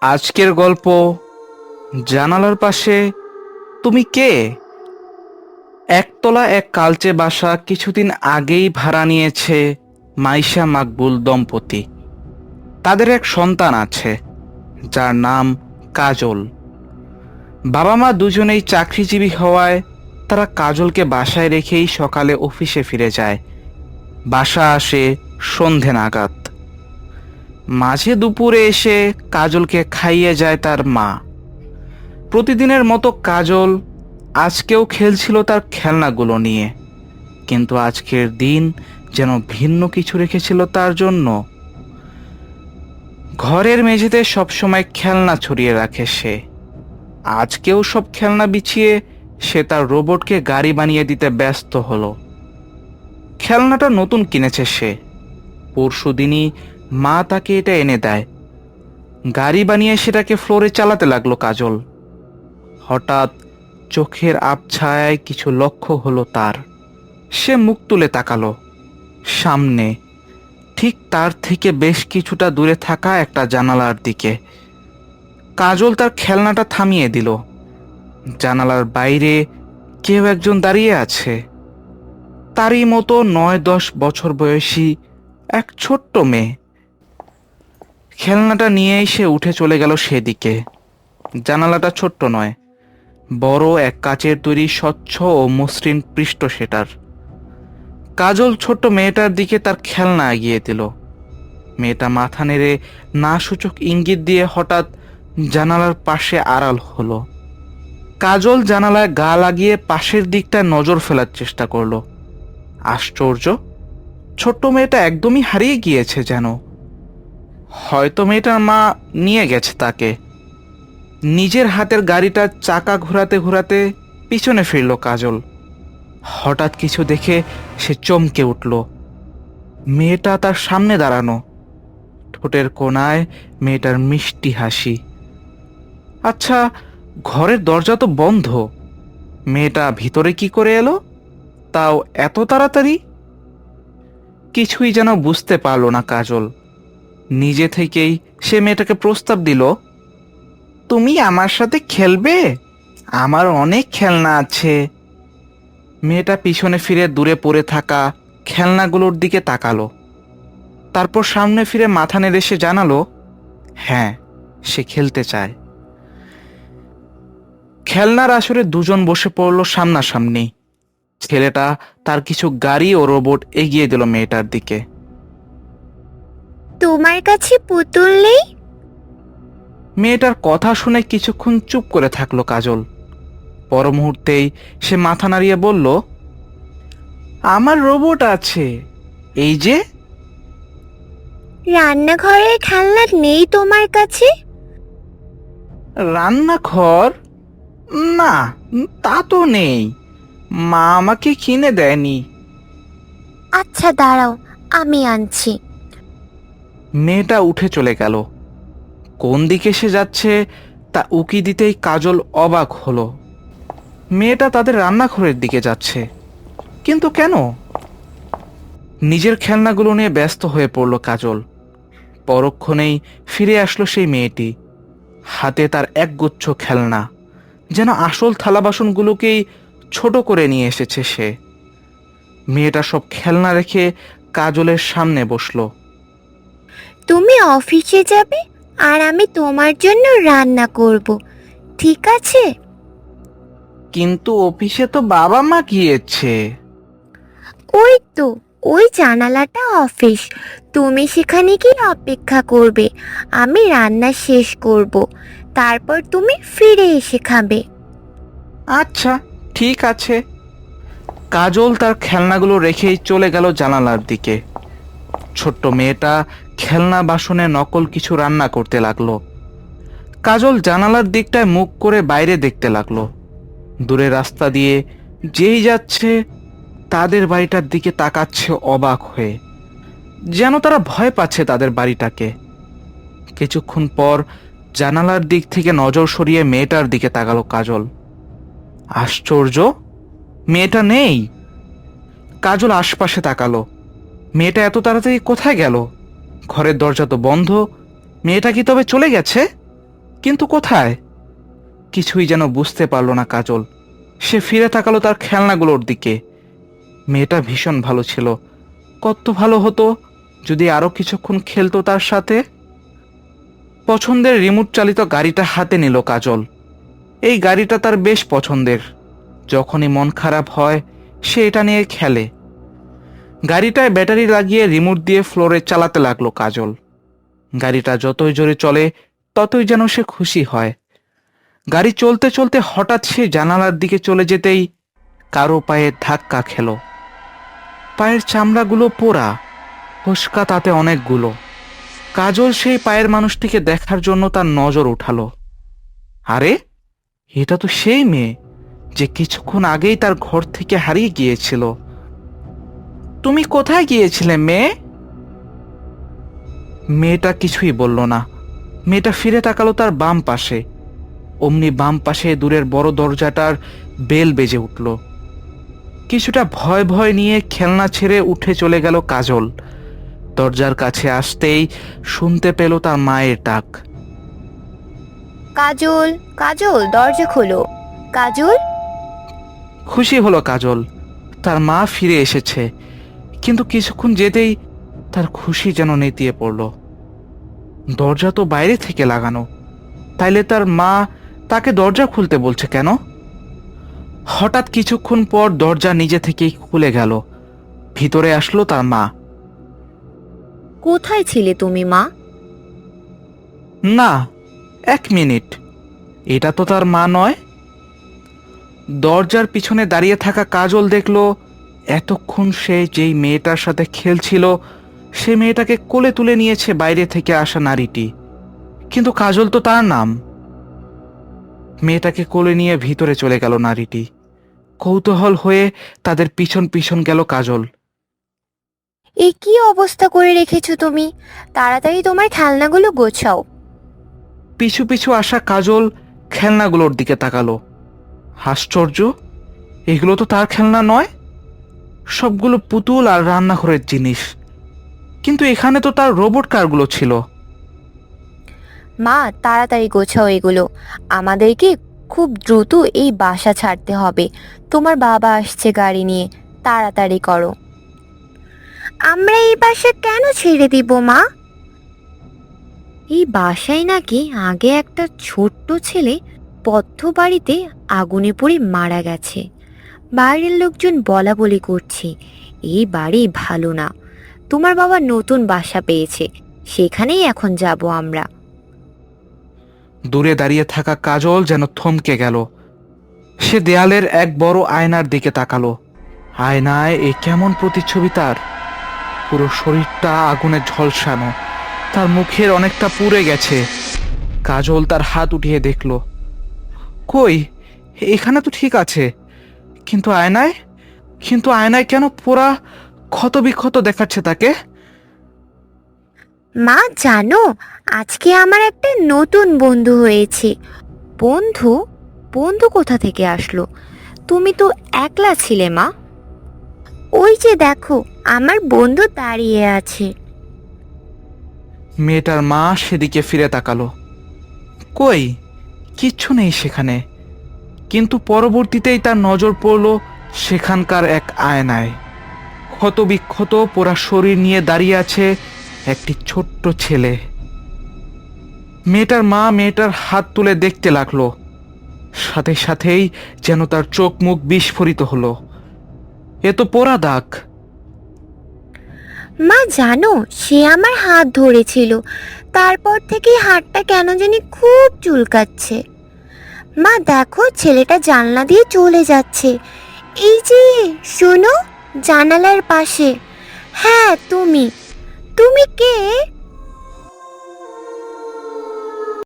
আজকের গল্প জানালার পাশে তুমি কে? একতলা এক কালচে বাসা কিছুদিন আগেই ভাড়া নিয়েছে মাইশা মাকবুল দম্পতি। তাদের এক সন্তান আছে, যার নাম কাজল। বাবা মা দুজনেই চাকরিজীবী হওয়ায় তারা কাজলকে বাসায় রেখেই সকালে অফিসে ফিরে যায়। বাসা আসে সন্ধে নাগাদ। মাঝে দুপুরে এসে কাজলকে খাইয়ে যায় তার মা। প্রতিদিনের মতো কাজল আজকেও খেলছিল তার খেলনাগুলো নিয়ে। কিন্তু আজকের দিন যেন ভিন্ন কিছু রেখেছিল তার জন্য। ঘরের মেঝেতে সবসময় খেলনা ছড়িয়ে রাখে সে। আজকেও সব খেলনা বিছিয়ে সে তার রোবটকে গাড়ি বানিয়ে দিতে ব্যস্ত হলো। খেলনাটা নতুন কিনেছে সে। পরশু দিনই মা তাকে এটা এনে দেয়। গাড়ি বানিয়ে সেটাকে ফ্লোরে চালাতে লাগল কাজল। হঠাৎ চোখের আবছায়ায় কিছু লক্ষ্য হলো তার। সে মুখ তুলে তাকালো। সামনে, ঠিক তার থেকে বেশ কিছুটা দূরে থাকা একটা জানালার দিকে। কাজল তার খেলনাটা থামিয়ে দিল। জানালার বাইরে কেউ একজন দাঁড়িয়ে আছে। তারই মতো নয় দশ বছর বয়সী এক ছোট্ট মেয়ে। খেলনাটা নিয়েই সে উঠে চলে গেল সেদিকে। জানালাটা ছোট্ট নয়, বড় এক কাচের তৈরি স্বচ্ছ ও মসৃণ পৃষ্ঠ সেটার। কাজল ছোট্ট মেয়েটার দিকে তার খেলনা এগিয়ে দিল। মেয়েটা মাথা নেড়ে না সূচক ইঙ্গিত দিয়ে হঠাৎ জানালার পাশে আড়াল হলো। কাজল জানালায় গা লাগিয়ে পাশের দিকটা নজর ফেলার চেষ্টা করল। আশ্চর্য, ছোট্ট মেয়েটা একদমই হারিয়ে গিয়েছে যেন। হয়তো মেয়েটার মা নিয়ে গেছে তাকে। নিজের হাতের গাড়িটার চাকা ঘোরাতে ঘোরাতে পিছনে ফিরল কাজল। হঠাৎ কিছু দেখে সে চমকে উঠল। মেয়েটা তার সামনে দাঁড়ানো। ঠোঁটের কোণায় মেয়েটার মিষ্টি হাসি। আচ্ছা ঘরের দরজা তো বন্ধ। মেয়েটা ভিতরে কি করে এলো? তাও এত তাড়াতাড়ি? কিছুই যেন বুঝতে পারল না কাজল। নিজে থেকেই সে মেয়েটাকে প্রস্তাব দিল, তুমি আমার সাথে খেলবে? আমার অনেক খেলনা আছে। মেয়েটা পিছনে ফিরে দূরে পড়ে থাকা খেলনাগুলোর দিকে তাকালো। তারপর সামনে ফিরে মাথা নেড়ে সে জানালো হ্যাঁ সে খেলতে চায়। খেলনার আসরে দুজন বসে পড়ল সামনাসামনি। ছেলেটা তার কিছু গাড়ি ও রোবট এগিয়ে দিল মেয়েটার দিকে। তোমার কাছে পুতুল নেই? মেয়েটার কথা শুনে কিছুক্ষণ চুপ করে থাকল কাজল। পর মুহূর্তেই সে মাথা নাড়িয়ে বলল আমার রোবট আছে। এই যে? রান্নাঘরের খেলনা নেই তোমার কাছে? রান্নাঘর? না তা তো নেই। মা আমাকে কিনে দেয়নি। আচ্ছা দাঁড়াও আমি আনছি। মেয়েটা উঠে চলে গেল। কোন দিকে সে যাচ্ছে, তা উকি দিতেই কাজল অবাক হলো। মেয়েটা তাদের রান্নাঘরের দিকে যাচ্ছে। কিন্তু কেন? নিজের খেলনাগুলো নিয়ে ব্যস্ত হয়ে পড়ল কাজল। পরক্ষণেই ফিরে আসলো সেই মেয়েটি। হাতে তার একগুচ্ছ খেলনা, যেন আসল থালা বাসনগুলোকেই ছোট করে নিয়ে এসেছে সে। মেয়েটা সব খেলনা রেখে কাজলের সামনে বসল। তুমি অফিসে যাবে আর আমি তোমার জন্য রান্না করব ঠিক আছে? কিন্তু অফিসে তো বাবা মা গিয়েছে। ওই তো ওই জানালাটা অফিস। তুমি সেখানে গিয়ে অপেক্ষা করবে আমি রান্না শেষ করব তারপর তুমি ফিরে এসে খাবে। আচ্ছা ঠিক আছে। কাজল তার খেলনাগুলো রেখেই চলে গেল জানালার দিকে। ছোট্ট মেয়েটা খেলনা বাসনে নকল কিছু রান্না করতে লাগল। কাজল জানালার দিকটায় মুখ করে বাইরে দেখতে লাগল। দূরে রাস্তা দিয়ে যেই যাচ্ছে, তাদের বাড়িটার দিকে তাকাচ্ছে অবাক হয়ে। যেন তারা ভয় পাচ্ছে তাদের বাড়িটাকে। কিছুক্ষণ পর জানালার দিক থেকে নজর সরিয়ে মেয়েটার দিকে তাকালো কাজল। আশ্চর্য, মেয়েটা নেই। কাজল আশপাশে তাকালো। মেয়েটা এত তাড়াতাড়ি কোথায় গেল? ঘরের দরজা তো বন্ধ, মেয়েটা কি তবে চলে গেছে? কিন্তু কোথায়? কিছুই যেন বুঝতে পারল না কাজল। সে ফিরে তাকালো তার খেলনাগুলোর দিকে। মেয়েটা ভীষণ ভালো ছিল। কত ভালো হতো যদি আরও কিছুক্ষণ খেলতো তার সাথে। পছন্দের রিমোট চালিত গাড়িটা হাতে নিল কাজল। এই গাড়িটা তার বেশ পছন্দের। যখনই মন খারাপ হয়, সে এটা নিয়ে খেলে। গাড়িটায় ব্যাটারি লাগিয়ে রিমোট দিয়ে ফ্লোরে চালাতে লাগল কাজল। গাড়িটা যতই জোরে চলে, ততই যেন সে খুশি হয়। গাড়ি চলতে চলতে হঠাৎ সে জানালার দিকে চলে যেতেই কারও পায়ে ধাক্কা খেল। পায়ের চামড়াগুলো পোড়া, ফসকা তাতে অনেকগুলো। কাজল সেই পায়ের মানুষটিকে দেখার জন্য তার নজর উঠালো। আরে, এটা তো সেই মেয়ে যে কিছুক্ষণ আগেই তার ঘর থেকে হারিয়ে গিয়েছিল। তুমি কোথায় গিয়েছিলে মেয়ে? মেয়েটা কিছুই বলল না। মেয়েটা ফিরে তাকালো তার বাম পাশে। অমনি বাম পাশে দূরের বড় দরজাটার বেল বেজে উঠল। কিছুটা ভয় ভয় নিয়ে খেলনা ছেড়ে উঠে চলে গেল কাজল। দরজার কাছে আসতেই শুনতে পেল তার মায়ের ডাক। কাজল কাজল দরজা খোলো। কাজল? খুশি হলো কাজল। তার মা ফিরে এসেছে। কিন্তু কিছুক্ষণ যেতেই তার খুশি যেন নেতিয়ে পড়ল। দরজা তো বাইরে থেকে লাগানো। তাইলে তার মা তাকে দরজা খুলতে বলছে কেন? হঠাৎ কিছুক্ষণ পর দরজা নিজে থেকেই খুলে গেল। ভিতরে আসলো তার মা। কোথায় ছিলে তুমি মা? না এক মিনিট। এটা তো তার মা নয়। দরজার পিছনে দাঁড়িয়ে থাকা কাজল দেখল এতক্ষণ সে যেই মেয়েটার সাথে খেলছিল সে মেয়েটাকে কোলে তুলে নিয়েছে বাইরে থেকে আসা নারীটি। কিন্তু কাজল তো তার নাম। মেয়েটাকে কোলে নিয়ে ভিতরে চলে গেল নারীটি। কৌতূহল হয়ে তাদের পিছন পিছন গেল কাজল। এ কি অবস্থা করে রেখেছো তুমি? তাড়াতাড়ি তোমার খেলনাগুলো গোছাও। পিছু পিছু আসা কাজল খেলনাগুলোর দিকে তাকালো। আশ্চর্য এগুলো তো তার খেলনা নয়? সবগুলো পুতুল আর রান্নাঘরের জিনিস। কিন্তু এখানে তো তার রোবট কারগুলো ছিল। মা তাড়াতাড়ি গোছাও এগুলো। আমাদেরকে খুব দ্রুত এই বাসা ছাড়তে হবে। তোমার বাবা আসছে গাড়ি নিয়ে। তাড়াতাড়ি করো। আমরা এই বাসা কেন ছেড়ে দিব মা? এই বাসায় নাকি আগে একটা ছোট্ট ছেলে পথ্য বাড়িতে আগুনে পড়ে মারা গেছে। বাইরের লোকজন বলা বলি করছে এই বাড়ি ভালো না। তোমার বাবা নতুন বাসা পেয়েছে, সেখানেই এখন যাব আমরা। দূরে দাঁড়িয়ে থাকা কাজল যেন থমকে গেল। সে দেয়ালের এক বড় আয়নার দিকে তাকালো। আয়নায় এ কেমন প্রতিচ্ছবি তার? পুরো শরীরটা আগুনে ঝলসানো, তার মুখের অনেকটা পুড়ে গেছে। কাজল তার হাত উঠিয়ে দেখল। কই, এখানে তো ঠিক আছে। কিন্তু আয়নায়? কিন্তু আয়নায় কেন পোড়া ক্ষত বিক্ষত দেখাচ্ছে তাকে? মা জানো আজকে আমার একটা নতুন বন্ধু হয়েছে। বন্ধু? বন্ধু কোথা থেকে আসলো? তুমি তো একলা ছিলে মা। ওই যে দেখো আমার বন্ধু দাঁড়িয়ে আছে। মেয়েটার মা সেদিকে ফিরে তাকালো। কই? কিচ্ছু নেই সেখানে। কিন্তু পরবর্তীতেই তার নজর পড়ল সেখানকার এক আয়নায়। ক্ষত বিক্ষত পোড়া শরীর নিয়ে দাঁড়িয়ে আছে একটি ছোট্ট ছেলে। মেয়েটার মা মেয়েটার হাত তুলে দেখতে লাগল। সাথে সাথেই যেন তার চোখ মুখ বিস্ফোরিত হলো। এ তো পোড়া দাগ। মা, জানো, সে আমার হাত ধরেছিল। তারপর থেকে হাতটা কেন জানি খুব চুলকাচ্ছে। মা, দেখো, ছেলেটা জানলা দিয়ে চলে যাচ্ছে। এই যে, শোনো, জানালার পাশে। হ্যাঁ তুমি। তুমি কে?